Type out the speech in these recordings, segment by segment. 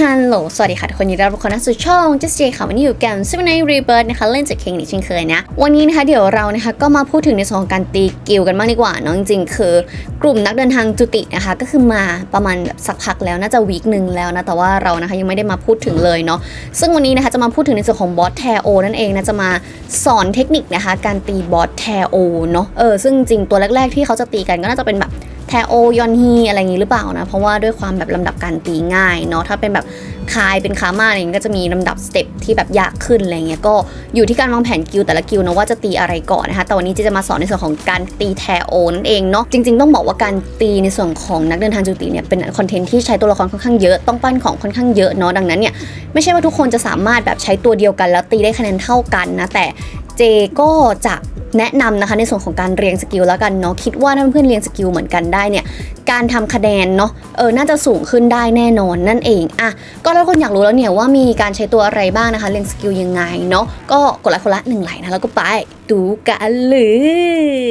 ฮัลโหล สวัสดีค่ะทุกคนยินดีต้อนรับทุกคนเข้าสู่ช่อง Just J ค่ะวันนี้อยู่กันซึ่งใน Rebirth นะคะเล่นจากเคงนี่เช่นเคยนะ วันนี้นะคะเดี๋ยวเรานะคะก็มาพูดถึงในส่วนของการตีกิลกันบ้างดีกว่าเนาะจริงๆคือกลุ่มนักเดินทางจุตินะคะก็คือมาประมาณแบบสักพักแล้วน่าจะวีคหนึ่งแล้วนะแต่ว่าเรานะคะยังไม่ได้มาพูดถึงเลยเนาะซึ่งวันนี้นะคะจะมาพูดถึงในส่วนของบอสแทโอนั่นเองนะจะมาสอนเทคนิคนะคะการตีบอสแทโอเนาะเออซึ่งจริงตัวแรก ๆที่เขาจะตีกันก็น่าจะเป็นแบบ ทโอยอนฮีอะไรอย่างนี้หรือเปล่านะ เพราะว่าด้วยความแบบลำดับการตีง่ายเนาะถ้าเป็นแบบคายเป็นคามาอะไรอย่างนี้ก็จะมีลำดับสเต็ปที่แบบยากขึ้นอะไรเงี้ยก็อยู่ที่การวางแผนกิลแต่ละกิลนะว่าจะตีอะไรก่อนนะคะแต่วันนี้เจะจะมาสอนในส่วนของการตีแทโอนั่นเองเนาะจริง ๆ ต้องบอกว่าการตีในส่วนของนักเดินทางจุติเนี่ยเป็นคอนเทนต์ที่ใช้ตัวละครค่อนข้างเยอะต้องปั้นของค่อนข้างเยอะเนาะดังนั้นเนี่ยไม่ใช่ว่าทุกคนจะสามารถแบบใช้ตัวเดียวกันแล้วตีได้คะแนนเท่ากันนะแต่เจก็จะ แนะนำนะคะในส่วนของการเรียงสกิลแล้วกันเนาะคิดว่าถ้าเพื่อนเรียงสกิลเหมือนกันได้เนี่ยการทำคะแนนเนาะเออน่าจะสูงขึ้นได้แน่นอนนั่นเองอะก็ถ้าคนอยากรู้แล้วเนี่ยว่ามีการใช้ตัวอะไรบ้างนะคะเรียงสกิลยังไงเนาะก็กดไลค์คนละหนึ่งไลค์นะแล้วก็ไปดูกันเล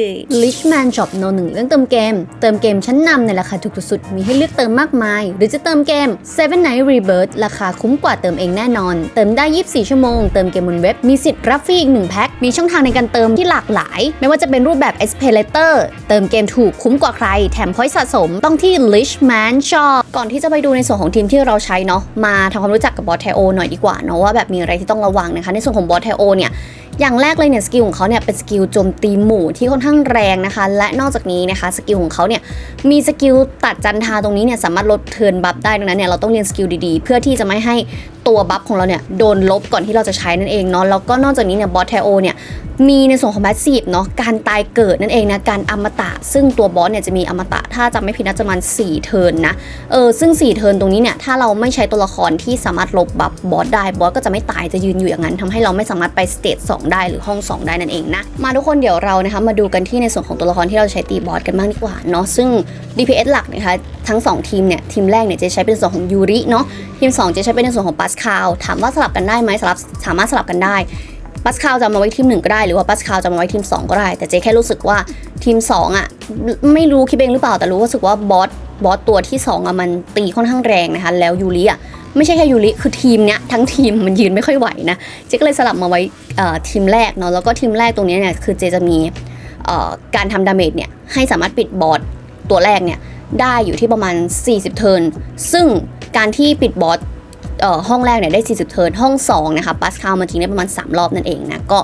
ย Lichman Shop โนหนึ่งเรื่องเติมเกม เติมเกมชั้นนำในราคาถูกสุด มีให้เลือกเติมมากมาย หรือจะเติมเกม Seven Night Rebirth ราคาคุ้มกว่าเติมเองแน่นอน เติมได้ 24 ชั่วโมง เติมเกมบนเว็บ มีสิทธิ์รับฟรีอีก1แพ็ค มีช่องทางในการเติมที่หลากหลาย ไม่ว่าจะเป็นรูปแบบ Espalator เติมเกมถูกคุ้มกว่าใคร แถมพอยต์สะสมต้องที่ Lichman Shop ก่อนที่จะไปดูในส่วนของทีมที่เราใช้เนาะ มาทำความรู้จักกับบอสเทโอหน่อยดีกว่าเนาะว่าแบบมีอะไรที่ต้องระวังนะคะ ในส่วนของบอสเทโอเนี่ยอย่างแรกเลยเนี่ยสกิลของเขาเนี่ยเป็นสกิลโจมตีหมู่ที่ค่อนข้างแรงนะคะ และนอกจากนี้นะคะสกิลของเขาเนี่ยมีสกิลตัดจันทาตรงนี้เนี่ยสามารถลดเทิร์นบัฟได้ดังนั้นเนี่ยเราต้องเรียนสกิลดีๆ เพื่อที่จะไม่ให้ ตัวบัฟของเราเนี่ยโดนลบก่อนที่เราจะใช้นั่นเองเนาะแล้วก็นอกจากนี้เนี่ยบอสเทโอเนี่ยมีในส่วนของแบสซีฟเนาะการตายเกิดนั่นเองนะการอมตะ ซึ่งตัวบอสเนี่ยจะมีอมตะ ถ้าจำไม่ผิดน่าจะมาณ4เทิร์นนะเออซึ่ง 4 เทิร์นตรงนี้เนี่ยถ้าเราไม่ใช้ตัวละครที่สามารถลบบัฟบอสได้บอสก็จะไม่ตายจะยืนอยู่อย่างนั้นทำให้เราไม่สามารถไปสเตจ2ได้หรือห้อง 2 ได้นั่นเองนะมาทุกคนเดี๋ยวเรานะคะมาดูกันที่ในส่วนของตัวละครที่เราใช้ตีบอสกันบ้างดีกว่าเนาะซึ่ง DPS หลักนะคะ ทั้ง 2 ทีมเนี่ยทีมแรกเนี่ยจะใช้เป็นส่วนของยูริเนาะทีม 2 จะใช้เป็นในส่วนของปัสคาวถามว่าสลับกันได้ไหมสลับสามารถสลับกันได้ปัสคาวจะมาไว้ทีมหนึ่งก็ได้หรือว่าปัสคาวจะมาไว้ทีม 2 ก็ได้ แต่เจแค่รู้สึกว่าทีม 2อะไม่รู้คิดเองหรือเปล่าแต่รู้สึกว่าบอสบอสตัวที่ 2อะมันตีค่อนข้างแรงนะคะแล้วยูริอะไม่ใช่แค่ยูริคือทีมเนี้ยทั้งทีมมันยืนไม่ค่อยไหวนะเจก็เลยสลับมาไว้ทีมแรกเนาะแล้วก็ทีมแรกตรงนี้เนี่ยคือเจจะมีการทำดาเมจเนี่ยให้สามารถปิดบอสตัวแรกเนี่ย ได้อยู่ที่ประมาณ 40 เทิร์น ซึ่งการที่ปิดบอส ห้องแรกเนี่ยได้ 40 เทิร์น ห้อง2นะคะปัสคาวมาทิ้งได้ประมาณ 3 รอบนั่นเองนะ ก็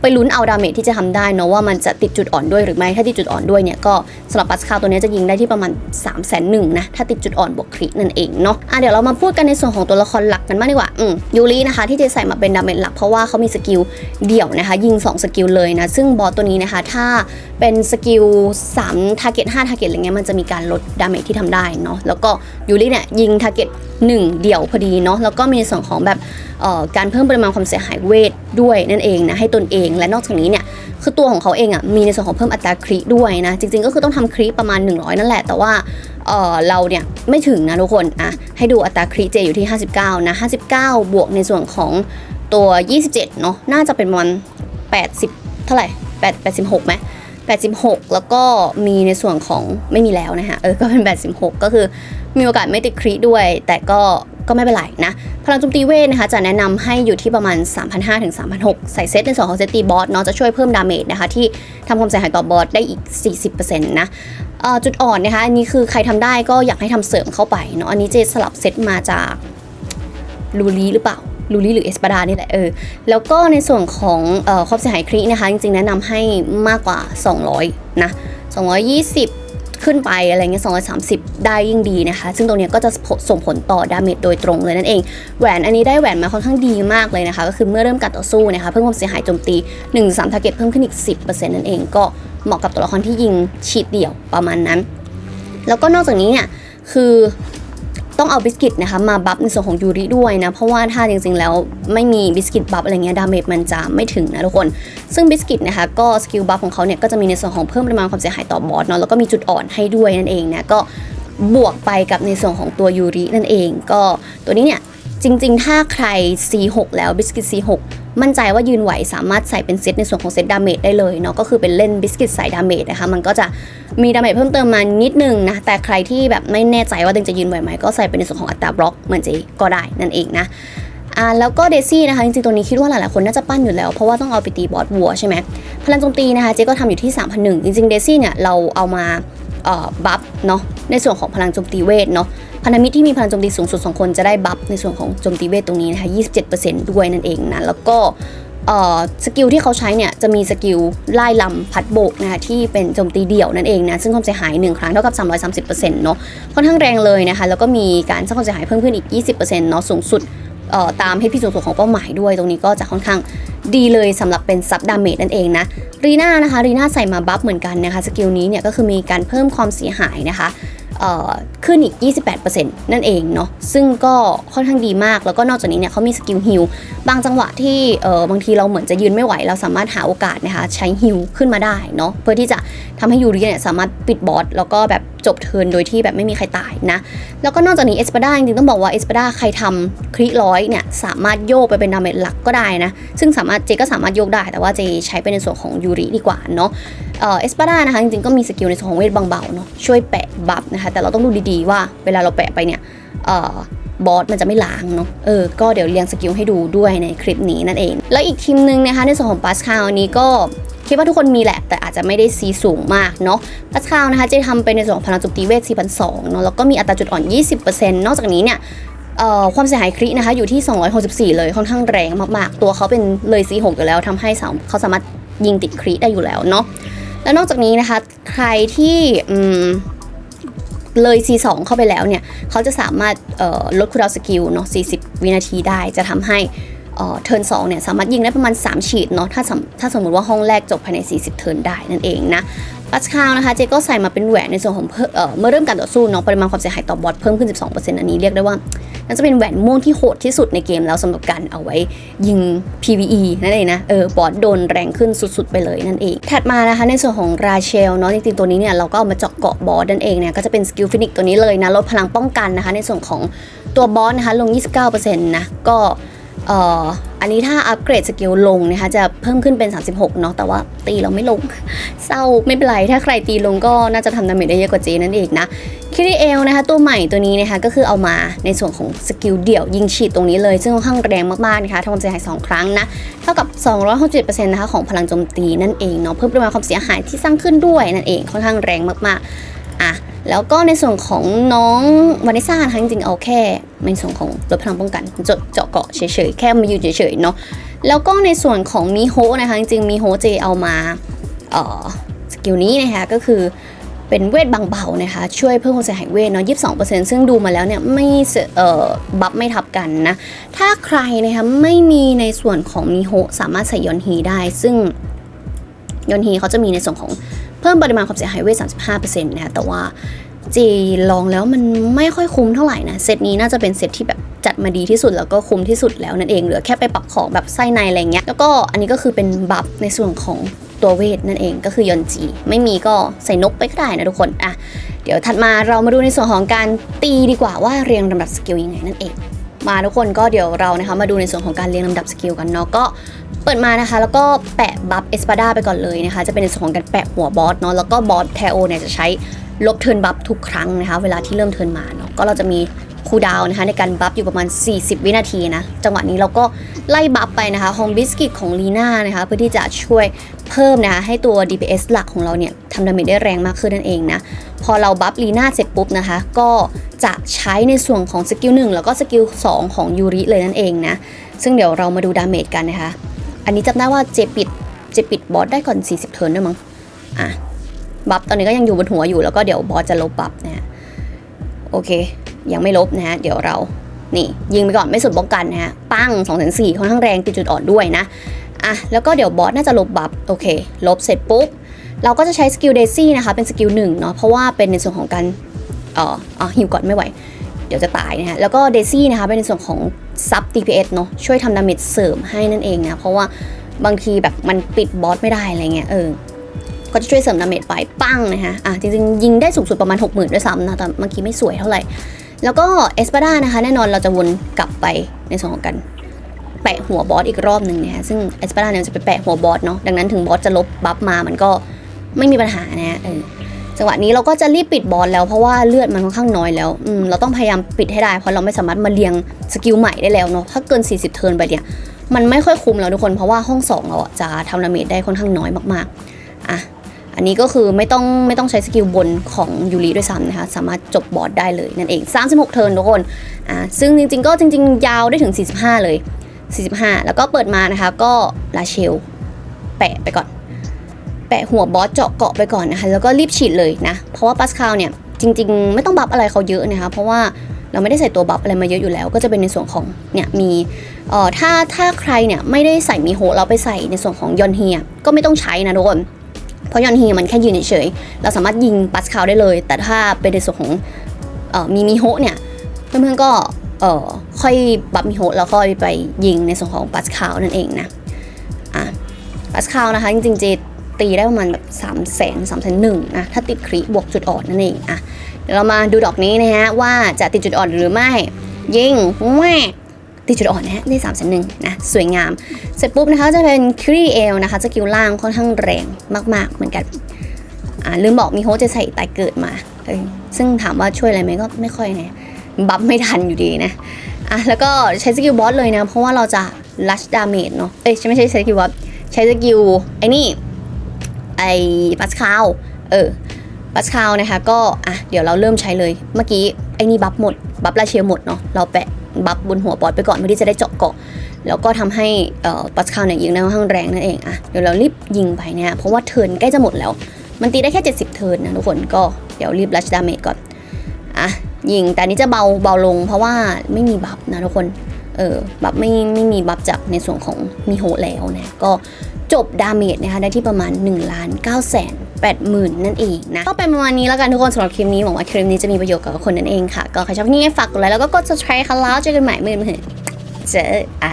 ไปลุ้นเอาดาเมจที่จะทำได้เนาะว่ามันจะติดจุดอ่อนด้วยหรือไม่ ถ้าติดจุดอ่อนด้วยเนี่ยก็สำหรับปัสคาวตัวนี้จะยิงได้ที่ประมาณ 3 0 0 0 0 0นะ ถ้าติดจุดอ่อนบวกครินั่นเองเนาะ อะเดี๋ยวเรามาพูดกันในส่วนของตัวละครหลักกันบ้างดีกว่า อืมยูรินะคะที่เจใส่มาเป็นดาเมจหลักเพราะว่าเขามีสกิลเดี่ยวนะคะยิง 2 สกิลเลยนะ ซึ่งบอสตัวนี้นะคะถ้าเป็นสกิล3 target 5 target อะไรเงี้ยมันจะมีการลดดาเมจที่ทำได้เนาะ แล้วก็ยูริเนี่ยยิง target 1 เดี่ยวพอดีเนาะแล้วก็มีในส่วนของแบบการเพิ่มปริมาณความเสียหายเวทด้วยนั่นเองนะให้ตนเอง และนอกจากนี้เนี่ยคือตัวของเขาเองอะมีในส่วนของเพิ่มอัตราคริด้วยนะจริง ๆ ก็คือต้องทำคริประมาณ 100 นั่นแหละ แต่ว่าเราเนี่ยไม่ถึงนะทุกคนอะให้ดูอัตราคริเจอยู่ที่ 59นะ59 บวกในส่วนของตัว 27 เนาะน่าจะเป็นประมาณ80 เท่าไหร่8 86ไหม86 แล้วก็มีในส่วนของไม่มีแล้วนะฮะเออก็เป็น 86 ก็คือมีโอกาสไม่ติดคริด้วย แต่ก็ ก็ไม่เป็นไรนะ พลังโจมตีเวทนะคะจะแนะนำให้อยู่ที่ประมาณ 3,500ถึง3,600 ใส่เซตในส่วนของเซตตีบอสเนาะจะช่วยเพิ่มดาเมจนะคะที่ทำความเสียหายต่อบอสได้อีก 40%นะเอ่อจุดอ่อนนะคะอันนี้คือใครทำได้ก็อยากให้ทำเสริมเข้าไปเนาะอันนี้เจสลับเซตมาจากลูรีหรือเปล่าลูลี่หรือเอสปาดานี่แหละเออแล้วก็ในส่วนของอความเสียหายครินะคะ จริงๆ แนะนำให้มากกว่า 200 นะ 220 ขึ้นไปอะไรเงี้ย230 ได้ยิ่งดีนะคะ ซึ่งตรงนี้ก็จะส่งผลต่อดาเมจโดยตรงเลยนั่นเอง แหวนอันนี้ได้แหวนมาค่อนข้างดีมากเลยนะคะ ก็คือเมื่อเริ่มการต่อสู้นะคะ เพิ่มความเสียหายโจมตี1 3ึ่งสามทเพิ่มขึ้นอีก 10%นั่นเองก็เหมาะกับตัวละครที่ยิงฉีดเดี่ยวประมาณนั้น แล้วก็นอกจากนี้เนี่ยคือ ต้องเอาบิสกิตนะคะมาบัฟในส่วนของยูริด้วยนะ เพราะว่าถ้าจริงๆแล้วไม่มีบิสกิตบัฟอะไรเงี้ยดาเมจมันจะไม่ถึงนะทุกคน ซึ่งบิสกิตนะคะก็สกิลบัฟของเขาเนี่ยก็จะมีในส่วนของเพิ่มปริมาณความเสียหายต่อบอสเนาะแล้วก็มีจุดอ่อนให้ด้วยนั่นเองนะก็บวกไปกับในส่วนของตัวยูรินั่นเอง ก็ตัวนี้เนี่ยจริงๆ ถ้าใคร C6 แล้วบิสกิต C6 มั่นใจว่ายืนไหวสามารถใส่เป็นเซตในส่วนของเซตดาเมจได้เลยเนาะก็คือเป็นเล่นบิสกิตใส่ดาเมจนะคะมันก็จะมีดาเมจเพิ่มเติมมานิดนึงนะแต่ใครที่แบบไม่แน่ใจว่าตัวเองจะยืนไหวไหมก็ใส่เป็นในส่วนของอัตราบล็อกเหมือนเจก็ได้นั่นเองนะอ่าแล้วก็เดซี่นะคะจริงๆตัวนี้คิดว่าหลายๆคนน่าจะปั้นอยู่แล้วเพราะว่าต้องเอาไปตีบอสวัวใช่ไหมพลังโจมตีนะคะเจ๊ก็ทำอยู่ที่3 0 0 1จริงๆเดซี่เนี่ยเราเอามาเอ่อบัฟเนาะในส่วนของพลังโจมตีเวทเนาะ พันธมิตรที่มีพลังโจมตีสูงสุด 2 คนจะได้บัฟในส่วนของโจมตีเวทตรงนี้นะคะ27%ด้วยนั่นเองนะแล้วก็สกิลที่เขาใช้เนี่ยจะมีสกิลไล่ลำพัดโบกนะคะที่เป็นโจมตีเดี่ยวนั่นเองนะซึ่งความเสียหาย 1 ครั้งเท่ากับ 330%เนาะค่อนข้างแรงเลยนะคะแล้วก็มีการสร้างความเสียหายเพิ่มขึ้นอีก 20%เนาะสูงสุดตามให้พี่สูงสุดของเป้าหมายด้วย ตรงนี้ก็จะค่อนข้างดีเลยสำหรับเป็นซับดาเมจนั่นเองนะรีน่านะคะรีน่าใส่มาบัฟเหมือนกันนะคะสกิลนี้เนี่ยก็คือมีการเพิ่มความเสียหายนะคะเอ่อ ขึ้นอีก 28%นั่นเองเนาะซึ่งก็ค่อนข้างดีมากแล้วก็นอกจากนี้เนี่ยเขามีสกิลฮิลบางจังหวะที่บางทีเราเหมือนจะยืนไม่ไหว เราสามารถหาโอกาสนะคะใช้ฮิลขึ้นมาได้เนาะเพื่อที่จะทำให้ยูริเนี่ยสามารถปิดบอสแล้วก็แบบจบเทินโดยที่แบบไม่มีใครตายนะแล้วก็นอกจากนี้เอสปาด้าจริงๆต้องบอกว่าเอสปาด้าใครทำคลิร้อยเนี่ยสามารถโยกไปเป็นดาเมจหลักก็ได้นะซึ่งสามารถเจก็สามารถโยกได้แต่ว่าเจใช้เป็นในส่วนของยูริดีกว่าเนาะ เอ่อสปาดานะคะจริงๆก็มีสกิลในส่วนของเวทบางเบาเนาะช่วยแปะบัฟนะคะแต่เราต้องดูดีๆว่าเวลาเราแปะไปเนี่ยเออบอสมันจะไม่ล้างเนาะเออก็เดี๋ยวเรียงสกิลให้ดูด้วยในคลิปนี้นั่นเอง แล้วอีกทีมหนึ่งนะคะในส่วนของปัสคาวนี้ก็คิดว่าทุกคนมีแหละ แต่อาจจะไม่ได้ซีสูงมากเนาะปัสคาวนะคะจะทำเป็นในส่วนของพลังจมตีเวท4,200เนาะแล้วก็มีอัตราจุดอ่อน 20%นอกจากนี้เนี่ยเออความเสียหายครินะคะอยู่ที่ 264 เลยค่อนข้างแรงมากๆ ตัวเขาเป็นเลย C6 อยู่แล้วทำให้เขาสามารถยิงติดคริได้อยู่แล้วเนาะ แล้วนอกจากนี้นะคะใครที่อืมเลย C2 เข้าไปแล้วเนี่ย เขาจะสามารถลดคูลดาวน์สกิลเนาะ40 วินาทีได้จะทำให้ เทิร์น2เนี่ยสามารถยิงได้ประมาณ 3 ฉีดเนาะถ้าสมถ้าสมมติว่าห้องแรกจบภายใน 40 เทิร์นได้นั่นเองนะปัสคาวนะคะเจก็ใส่มาเป็นแหวนในส่วนของเเมื่อเริ่มการต่อสู้เนาะปริมาณความเสียหายต่อบอสเพิ่มขึ้น 12%อันนี้เรียกได้ว่าน่าจะเป็นแหวนม่วงที่โหดที่สุดในเกมแล้วสำหรับการเอาไว้ยิง PVE นั่นเองนะเออบอสโดนแรงขึ้นสุดๆ ไปเลยนั่นเอง ถัดมานะคะในส่วนของราเชลเนาะจริงๆตัวนี้เนี่ยเราก็เอามาเจาะเกาะบอสนั่นเองเนี่ยก็จะเป็นสกิลฟินิกตัวนี้เลยนะลดพลังป้องกันนะคะในส่วนของตัวบอสนะคะลง 29%นะก็ เอ่ออันนี้ถ้าอัปเกรดสกิลลงนะคะจะเพิ่มขึ้นเป็น 36 เนาะแต่ว่าตีเราไม่ลง เศร้าไม่เป็นไรถ้าใครตีลงก็น่าจะทำดาเมจได้เยอะกว่าเจนั่นเองนะคิริเอลนะคะตัวใหม่ตัวนี้นะคะก็คือเอามาในส่วนของสกิลเดี่ยวยิงฉีดตรงนี้เลย ซึ่งค่อนข้างแรงมากๆนะคะทำความเสียหาย 2 ครั้งนะ เท่ากับ 267%นะคะของพลังโจมตีนั่นเองเนาะเพิ่มปริมาณความเสียหายที่สร้างขึ้นด้วยนั่นเองค่อนข้างแรงมากๆอะ แล้วก็ในส่วนของน้องวานิซ่านะคะจริงๆเอาแค่ในส่วนของลดพลังป้องกันจาะเจาะเกาะเฉยๆแค่มาอยืนเฉยๆเนาะแล้วก็ในส่วนของมีโฮนะคะจริงๆมีโฮเจเอามาเอ่อสกิลนี้นะคะก็คือเป็นเวทบางเบานะคะช่วยเพิ่มความเสียหายเวทเนาะ22%ซึ่งดูมาแล้วเนี่ยไม่เสเอ่อบัฟไม่ทับกันนะ ถ้าใครนะคะไม่มีในส่วนของมีโฮสามารถใส่ยอนฮีได้ ซึ่งยอนฮีเขาจะมีในส่วนของ เพิ่มปริมาณความเสียหายเวท35%นะคะแต่ว่าจีลองแล้วมันไม่ค่อยคุ้มเท่าไหร่นะเซตนี้น่าจะเป็นเซตที่แบบจัดมาดีที่สุดแล้วก็คุ้มที่สุดแล้วนั่นเองเหลือแค่ไปปรับของแบบไส้ในอะไรเงี้ยแล้วก็อันนี้ก็คือเป็นบัฟในส่วนของตัวเวทนั่นเองก็คือยอนจี ไม่มีก็ใส่นกไปก็ได้นะทุกคนอะเดี๋ยวถัดมาเรามาดูในส่วนของการตีดีกว่าว่าเรียงลำดับสกิลยังไงนั่นเองมาทุกคนก็เดี๋ยวเรานะคะมาดูในส่วนของการเรียงลำดับสกิลกันเนาะก็ เปิดมานะคะ แล้วก็แปะบัฟเอสปาดาไปก่อนเลยนะคะ จะเป็นในส่วนของการแปะหัวบอสเนาะแล้วก็บอสแทโอเนี่ยจะใช้ลบเทิร์นบัฟทุกครั้งนะคะ เวลาที่เริ่มเทิร์นมาเนาะก็เราจะมีคูดาวนะคะในการบัฟอยู่ประมาณ 40 วินาทีนะ จังหวะนี้เราก็ไล่บัฟไปนะคะของบิสกิตของลีน่านะคะ เพื่อที่จะช่วยเพิ่มนะคะให้ตัว DPS หลักของเราเนี่ยทำดาเมจได้แรงมากขึ้นนั่นเองนะ พอเราบัฟลีน่าเสร็จปุ๊บนะคะ ก็จะใช้ในส่วนของสกิล1แล้วก็สกิล2ของยูริเลยนั่นเองนะ ซึ่งเดี๋ยวเรามาดูดาเมจกันนะคะ อันนี้จำได้ว่าเจปิดเจปิดบอสได้ก่อน 40 เทิร์นด้วยมั้งอะบัฟตอนนี้ก็ยังอยู่บนหัวอยู่แล้วก็เดี๋ยวบอสจะลบบัฟนะฮะโอเค ยังไม่ลบนะฮะเดี๋ยวเรานี่ยิงไปก่อนไม่สุดป้องกันนะฮะปั้ง2องสี่ค่อนข้างแรงติดจุดอ่อนด้วยนะอะแล้วก็เดี๋ยวบอสน่าจะลบบัฟโอเค ลบเสร็จปุ๊บเราก็จะใช้สกิลเดซี่นะคะเป็นสกิลหนึ่งเนาะเพราะว่าเป็นในส่วนของการเอ่ออะหิวก่อนไม่ไหว เดี๋ยวจะตายนะฮะแล้วก็เดซี่นะคะเป็นในส่วนของ ซับ DPS เนาะช่วยทำดาเมจเสริมให้นั่นเองนะเพราะว่าบางทีแบบมันปิดบอสไม่ได้อะไรเงี้ยเออก็จะช่วยเสริมดาเมจไปปั้งนะคะอะจริงๆ ยิงได้สูงสุดประมาณ 60,000 ด้วยซ้ำนะแต่เมื่อกี้ไม่สวยเท่าไหร่ แล้วก็เอสปาดานะคะ แน่นอนเราจะวนกลับไปในส่วนของกันแปะหัวบอสอีกรอบหนึ่งนะคะซึ่งเอสปาราเนี่ยจะไปแปะหัวบอสเนาะดังนั้นถึงบอสจะลบบัฟมามันก็ไม่มีปัญหานะเออ จังหวะนี้เราก็จะรีบปิดบอสแล้วเพราะว่าเลือดมันค่อนข้างน้อยแล้วอืมเราต้องพยายามปิดให้ได้เพราะเราไม่สามารถมาเรียงสกิลใหม่ได้แล้วเนาะถ้าเกิน 40 เทิร์นไปเนี่ยมันไม่ค่อยคุ้มแล้วทุกคนเพราะว่าห้องสองเราอะจะทำดาเมจได้ค่อนข้างน้อยมากๆอะอันนี้ก็คือไม่ต้องไม่ต้องใช้สกิลบนของยูริด้วยซ้ำนะคะสามารถจบบอสได้เลยนั่นเอง 36 เทิร์นทุกคนอ่าซึ่งจริง ๆ ก็จริง ๆ ยาวได้ถึง 45 เลย 45 แล้วก็เปิดมานะคะก็ลาเชลแปะไปก่อน แปะหัวบอสเจาะเกาะไปก่อนนะคะ แล้วก็รีบฉีดเลยนะ เพราะว่าปัสคาลเนี่ยจริง ๆ ไม่ต้องบัฟอะไรเขาเยอะนะคะ เพราะว่าเราไม่ได้ใส่ตัวบัฟอะไรมาเยอะอยู่แล้ว ก็จะเป็นในส่วนของเนี่ยมีเอ่อถ้าถ้าใครเนี่ยไม่ได้ใส่มีโฮเราไปใส่ในส่วนของยอนเฮียก็ไม่ต้องใช้นะทุกคนเพราะยอนเฮียมันแค่ยืนเฉยๆเราสามารถยิงปัสคาวได้เลย แต่ถ้าเป็นในส่วนของเอ่อมีมิโฮเนี่ยเพื่อนๆก็เอ่อค่อยบัฟมิโฮแล้วค่อยไปยิงในส่วนของปัสคาวนั่นเองนะอะปัสคาวนะคะจริงๆ ตีได้ประมาณแบบ3 0 0แสนสามแสนหนึ่งนะถ้าติดคริบวกจุดอ่อนนั่นเองอะเดี๋ยวเรามาดูดอกนี้นะฮะว่าจะติดจุดอ่อนหรือไม่ ยิงแหวติดจุดอ่อนนะฮะได้สามแสนหนึ่งนะสวยงาม เสร็จปุ๊บนะคะจะเป็นครีเอลนะคะสกิลล่างค่อนข้างแรงมากๆ เหมือนกันอ่าลืมบอกมีโฮจะใส่ตายเกิดมา ซึ่งถามว่าช่วยอะไรไหมก็ไม่ค่อยนะบัฟไม่ทันอยู่ดีนะอะแล้วก็ใช้สกิลบอสเลยนะ เพราะว่าเราจะลัชดาเมจเนาะเอ้ยไม่ใช่ใช้สกิลบอสใช้สกิลไอ้นี่ ไอ้ปัสคาวเออปัสคาวนะคะก็อะเดี๋ยวเราเริ่มใช้เลยเมื่อกี้ไอ้นี่บัฟหมด บัฟลาเชียหมดเนาะเราแปะบัฟบนหัวบอสไปก่อนเพื่อที่จะได้เจาะเกาะ แล้วก็ทำให้ปัสคาวเนี่ยยิงได้ค่อนข้างแรงนั่นเองอะเดี๋ยวเรารีบยิงไปเนี่ยเพราะว่าเทิร์นใกล้จะหมดแล้ว มันตีได้แค่ 70 เทิร์นนะทุกคนก็เดี๋ยวรีบลัชดาเมจก่อนอะยิงแต่นนี้จะเบาเบาลงเพราะว่าไม่มีบัฟนะทุกคนเออบัฟไม่ไม่มีบัฟจากในส่วนของมีโฮแล้วนะก็ จบดาเมจนะคะได้ที่ประมาณ1ล้าน9แสน8หมื่นนั่นเองนะ ก็เป็นประมาณนี้แล้วกันทุกคนสำหรับคลิปนี้หวังว่าคลิปนี้จะมีประโยชน์กับคนนั่นเองค่ะ ก็ใครชอบคลิปนี้ฝากกดไลค์แล้วก็กด subscribe ค่ะแล้วเจอกันใหม่เมื่อเมื่เจอไอ